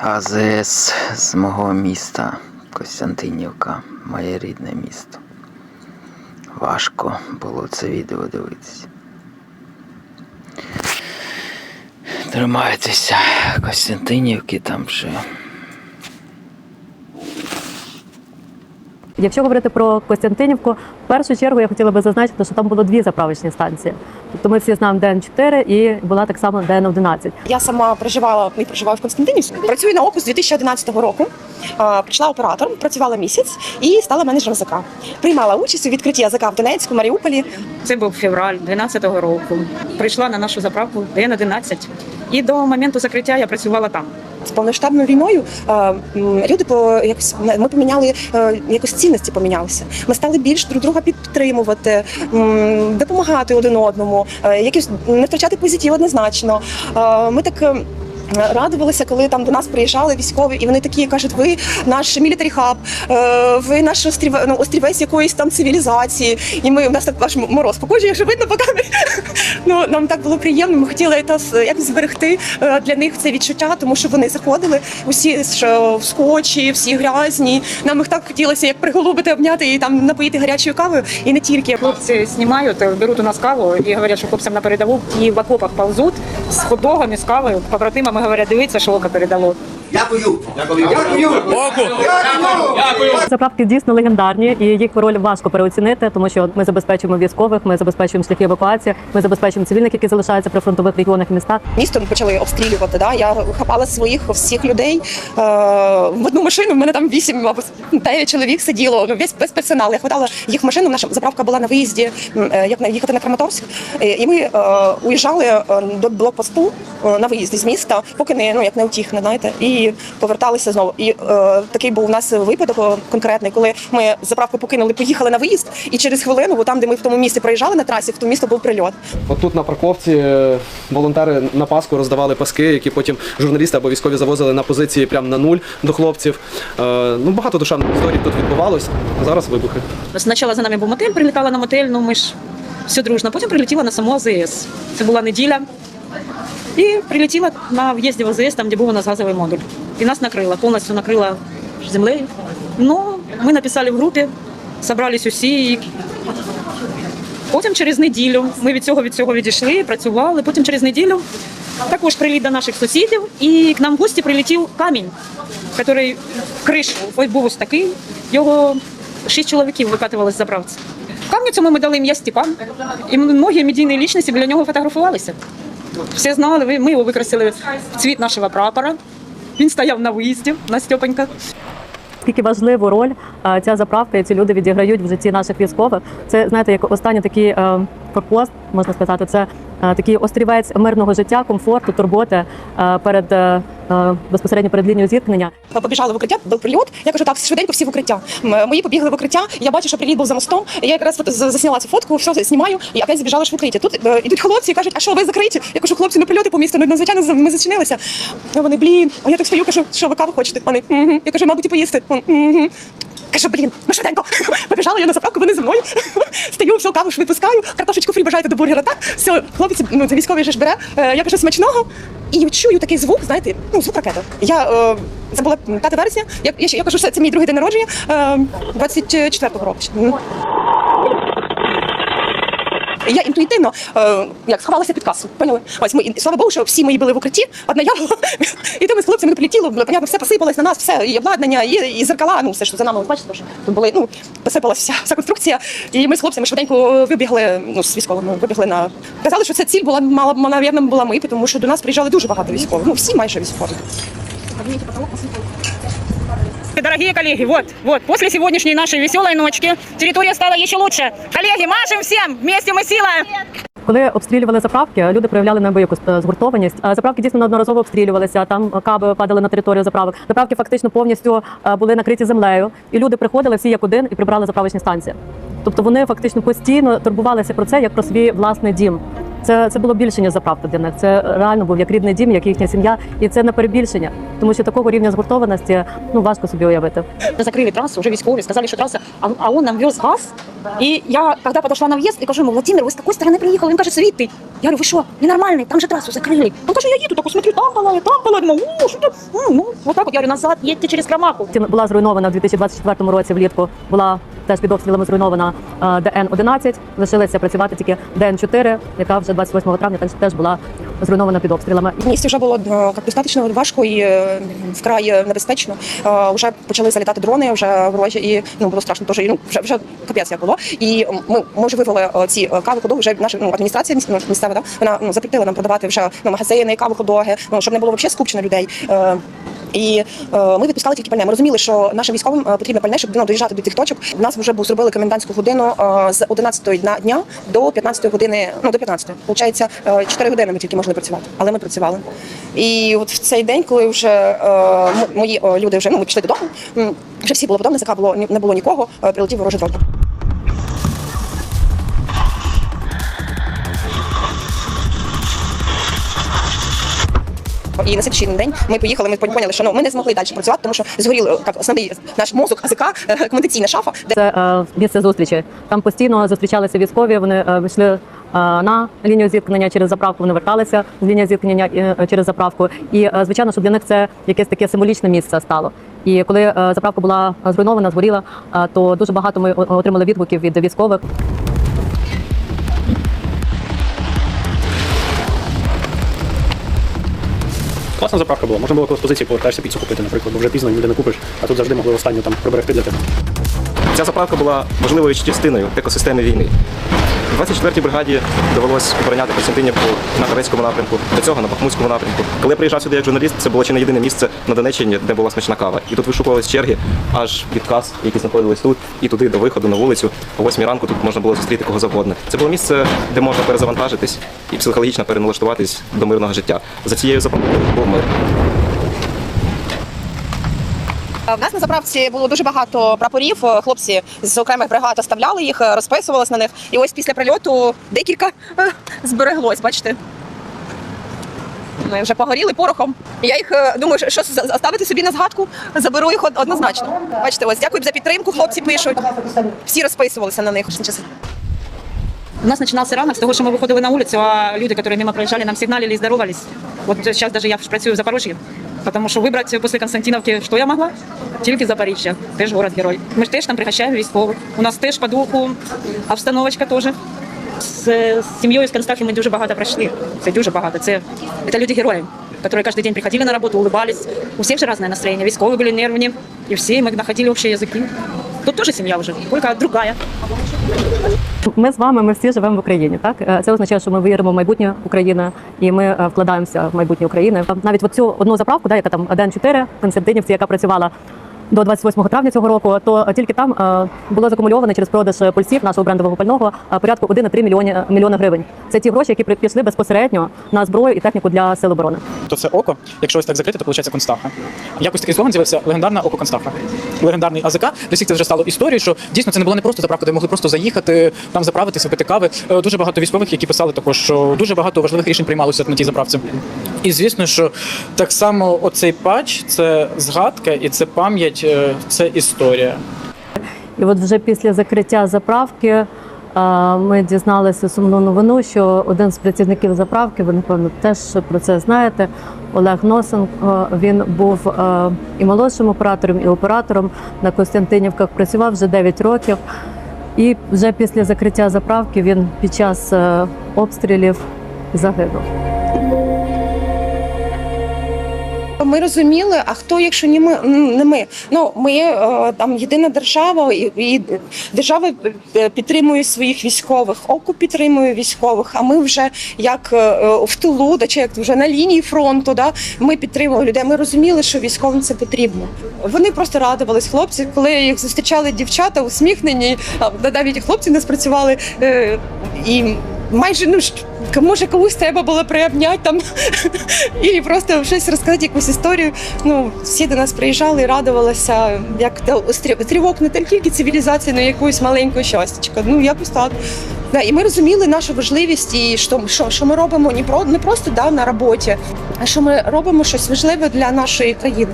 АЗС з мого міста Костянтинівка, моє рідне місто. Важко було це відео дивитися. Тримайтеся Костянтинівки, там вже Якщо говорити про Костянтинівку, в першу чергу я хотіла би зазначити, що там було дві заправочні станції. Тобто ми всі знаємо ДН4 і була так само ДН11. Я сама проживала і проживаю в Константинівці. Працюю на ОКУ з 2011 року. Прийшла оператором, працювала місяць і стала менеджером ЗК. Приймала участь у відкритті АЗК в Донецьку, Маріуполі. Це був февраль 12-го року. Прийшла на нашу заправку ДН-11. І до моменту закриття я працювала там. З повноштабною війною люди по якось ми поміняли е, якось цінності помінялися. Ми стали більш друг друга підтримувати, допомагати один одному, е, якось не втрачати позитив однозначно. Ми так. Радувалися, коли там до нас приїжджали військові, і вони такі кажуть: ви наш мілітарі хаб, е, ви наш острів, ну, острівець якоїсь там цивілізації. І ми у нас так аж мороз по кожі, якщо видно по. Ну нам так було приємно. Ми хотіли це якось зберегти е, для них це відчуття, тому що вони заходили усі в скотчі, всі грязні. Нам їх так хотілося як приголубити, обняти і там напоїти гарячою кавою, і не тільки. Хлопці знімають, беруть у нас каву і говорять, що хлопцям на передову і в окопах повзуть з хот-догами, з кавою, побратимами говорять, дивіться, що око передало. Дякую. Дякую. Дякую. Заправки дійсно легендарні, і їх роль важко переоцінити, тому що ми забезпечуємо військових, ми забезпечуємо шляхи евакуації, ми забезпечуємо цивільних, які залишаються при фронтових регіонах і містах. Місто почали обстрілювати. Да? Я хапала своїх всіх людей е, в одну машину. В мене там вісім або дев'ять чоловік сиділо. Ну весь весь персонал. Я хватала їх в машину. Наша заправка була на виїзді, е, як на їхати на Краматорськ. Е, І ми е, уїжджали е, до блокпосту е, на виїзді з міста, поки не ну як не утіхне, знаєте, і поверталися знову. І е, такий був у нас випадок е, конкретний, коли ми заправку покинули, поїхали на виїзд, і через хвилину, бо там, де ми в тому місці проїжджали на трасі, в тому місто був прильот. Отут на парковці е, волонтери на Пасху роздавали паски, які потім журналісти або військові завозили на позиції прямо на нуль до хлопців. Е, Ну, багато душевних історій тут відбувалось. А зараз вибухи. Спочатку за нами був мотель, прилітала на мотель, ну ми ж все дружно. Потім прилетіла на саму АЗС. Це була неділя. І прилетіла на в'їзді в АЗС, там, де був у нас газовий модуль. І нас накрило, повністю накрило землею. Ну, ми написали в групі, зібрались усі. І Потім через неділю ми від цього від цього відійшли, працювали. Потім через неділю також приліт до наших сусідів, і к нам в гості прилетів камінь, який в кришу ось був ось такий. Його шість чоловіків викатували з заправці. Камню цьому ми дали ім'я Степан, і многі медійні лічності біля нього фотографувалися. Всі знали, ми його викрасили в цвіт нашого прапора. Він стояв на виїзді на Стьопенька. Скільки важливу роль ця заправка і ці люди відіграють в житті наших військових. Це знаєте, як останній такий е, форпост, можна сказати, це такий острівець мирного життя, комфорту, турботи е, перед е, е, безпосередньо перед лінією зіткнення. побіжали в укриття, був прильот. Я кажу, так, швиденько всі в укриття. Мої побігли в укриття. Я бачу, що приліт був за мостом. Я якраз засняла цю фотку, все знімаю, і опять забіжала ж в укриття. Тут ідуть хлопці і кажуть, а що ви закриті? Я кажу, хлопці, ну прильоти по місту. Ну, звичайно, ми зачинилися. Вони, блін, а я так стою, кажу, що ви каву хочете? Вони, угу. Я кажу, мабуть, і поїсти. Кажу, блін, ну швиденько. Побіжала я на заправку, вони за мною. Стою, все, каву ж випускаю, картошечку фрі бажаєте до бургера. Так, все, хлопець, ну це військовий же ж бере. Е, я кажу, смачного. І чую такий звук, знаєте, ну звук ракети. Я е, це була 5 вересня. Я, я, я кажу, що це мій другий день народження, е, 24-го року. Я інтуїтивно е, як сховалася під касу. Поняли? Ось ми і слава Богу, що всі мої були в укритті, одна я. І то ми з хлопцями прилетіло, понятно, все посипалось на нас, все, і обладнання, і, і зеркала. Ну все що за нами, бачите, що тут були, ну посипалася вся, вся конструкція. І ми з хлопцями швиденько вибігли, ну з військовими вибігли на казали, що ця ціль була мала, навірно, була ми, тому що до нас приїжджали дуже багато військових. Ну всі майже військові. Дорогие коллеги, вот, вот, после сегодняшней нашей веселой ночки территория стала еще лучше. Коллеги, машем всем, вместе мы сила! Коли обстрілювали заправки, люди проявляли неабияку е, згуртованість. Заправки дійсно неодноразово обстрілювалися. Там каби падали на територію заправок. Заправки фактично повністю е, були накриті землею, і люди приходили всі як один і прибрали заправочні станції. Тобто вони фактично постійно турбувалися про це як про свій власний дім. Це, це було більше ніж заправка для них. Це реально був як рідний дім, як їхня сім'я, і це не перебільшення, тому що такого рівня згуртованості ну важко собі уявити. Закрыли трассу, уже військові, сказали, что трасса, а, а он нам вез газ. И я, когда подошла на въезд, и кажу ему, Владимир, вы с какой стороны приехали? Он каже, звідти. Я говорю, вы что, ненормальный, там же трассу закрыли. Он каже, я еду, так смотрю, там палає, там палає. Думаю, о, что так? Ну, ну, вот так вот. Я говорю, назад, едьте через Крамаху. Ті- Була зруйнована в 2024 році влітку. Була теж під обстрілами зруйнована е, ДН 11 Лишилася працювати тільки ДН 4 яка вже 28 травня теж, була зруйнована під обстрілами. В місті вже було е, достатньо важко і е, вкрай небезпечно. Вже почали залітати дрони, вже ворожі, і ну було страшно. Тож ну вже вже капець як було. І ми, ми вже вивели ці кави ходоги. Вже наша ну, адміністрація ну, місцева, да, вона ну, запретила нам продавати вже ну, магазини, кави ходоги, ну щоб не було взагалі скупчено людей. Е, І е, ми відпускали тільки пальне. Ми розуміли, що нашим військовим е, потрібно пальне, щоб ну, доїжджати до тих точок. У нас вже зробили комендантську годину е, з 11 дня, до 15 години. Ну до 15. Получається, 4 години ми тільки могли працювати, але ми працювали. І от в цей день, коли вже е, мої е, люди вже ну ми пішли додому, вже всі було вдома, язика було не було нікого. е, Прилетів ворожий дрон. І на слідчий день ми поїхали. Ми поняли, що ну ми не змогли далі працювати, тому що згоріли як основний наш мозок АЗК, е, шафа, де Це е, місце зустрічі. Там постійно зустрічалися військові. Вони е, йшли е, на лінію зіткнення через заправку. Вони верталися з лінії зіткнення е, через заправку. І е, звичайно, що для них це якесь таке символічне місце стало. І коли е, заправка була зруйнована, згоріла, е, то дуже багато ми отримали відгуків від військових. Класна заправка була. Можна було з позиції повертаєшся піцу купити, наприклад, бо вже пізно ніде не купиш, а тут завжди могли останню там приберегти для тебе. Ця заправка була важливою частиною екосистеми війни. 24-й бригаді довелось обороняти Костянтинівку на Торецькому напрямку, до цього на Бахмутському напрямку. Коли я приїжджав сюди як журналіст, це було чи не єдине місце на Донеччині, де була смачна кава. І тут вишукувались черги аж від кас, які знаходились тут, і туди до виходу на вулицю. О 8 ранку тут можна було зустріти кого завгодно. Це було місце, де можна перезавантажитись і психологічно переналаштуватись до мирного життя. За цією заправкою був мир. В нас на заправці було дуже багато прапорів. Хлопці з окремих бригад оставляли їх, розписувалися на них. І ось після прильоту декілька е, збереглось, бачите. Ми вже погоріли порохом. Я їх е, думаю, що оставити собі на згадку, заберу їх однозначно. Бачите, ось дякую за підтримку. Хлопці пишуть. Всі розписувалися на них. У нас начинался ранок с того, что мы выходили на улицу, а люди, которые мимо проезжали, нам сигналили и здоровались. Вот сейчас даже я працюю в Запорожье, потому что выбрать после Константиновки, что я могла? Тільки Запоріжжя, теж город-герой. Ми ж теж там пригощаємо військових. У нас теж по духу обстановочка теж. З, з сім'єю з Констахи ми дуже багато пройшли. Це дуже багато. Це, це люди герої, які кожен день приходили на роботу, улыбались. У всіх же різне настроєння. Військові були нервні, і всі ми знаходили общі язики. Тут теж сім'я вже, тільки другая. Ми з вами, ми всі живемо в Україні. Так Е, це означає, що ми віримо в майбутнє України і ми е, вкладаємося в майбутнє України. Навіть в цю одну заправку, да, яка там Ден 4 в Константинівці, яка працювала. До 28 травня цього року, то тільки там е, було закумульовано через продаж пульсів нашого брендового пального е, порядку 1,3 мільйони мільйони гривень. Це ті гроші, які пішли безпосередньо на зброю і техніку для сил оборони. то це око. Якщо ось так закрити, то виходить констаха. Якось такий слоган з'явився легендарна око констаха. Легендарний АЗК. Для всіх це вже стало історією, що дійсно це не було не просто заправка, де могли просто заїхати, там заправитися, пити кави. Е, Дуже багато військових, які писали також, що дуже багато важливих рішень приймалося на тій заправці. І звісно, що так само оцей патч це згадка і це пам'ять, е, це історія. І от вже після закриття заправки е, ми дізналися сумну новину, що один з працівників заправки, ви напевно теж про це знаєте. Олег Носенко. Він був е, і молодшим оператором, і оператором на Костянтинівках. Працював вже 9 років. І вже після закриття заправки він під час обстрілів загинув. Ми розуміли, а хто, якщо не ми не ми? Ну ми е, там єдина держава, і, держава е, підтримує своїх військових, оку підтримує військових. А ми вже як е, в тилу, да чи як вже на лінії фронту, да ми підтримували людей. Ми розуміли, що військовим це потрібно. Вони просто радувались, хлопці, коли їх зустрічали дівчата, усміхнені, навіть хлопці не спрацювали. І майже ну може комусь треба було приобняти там і просто щось розказати, якусь історію. Ну, всі до нас приїжджали і радувалися, як острів- не тільки цивілізації, але й якоїсь маленького щастячка. Ну, якось так. Да, і ми розуміли нашу важливість і що, що, що ми робимо не, про, не просто да, на роботі, а що ми робимо щось важливе для нашої країни.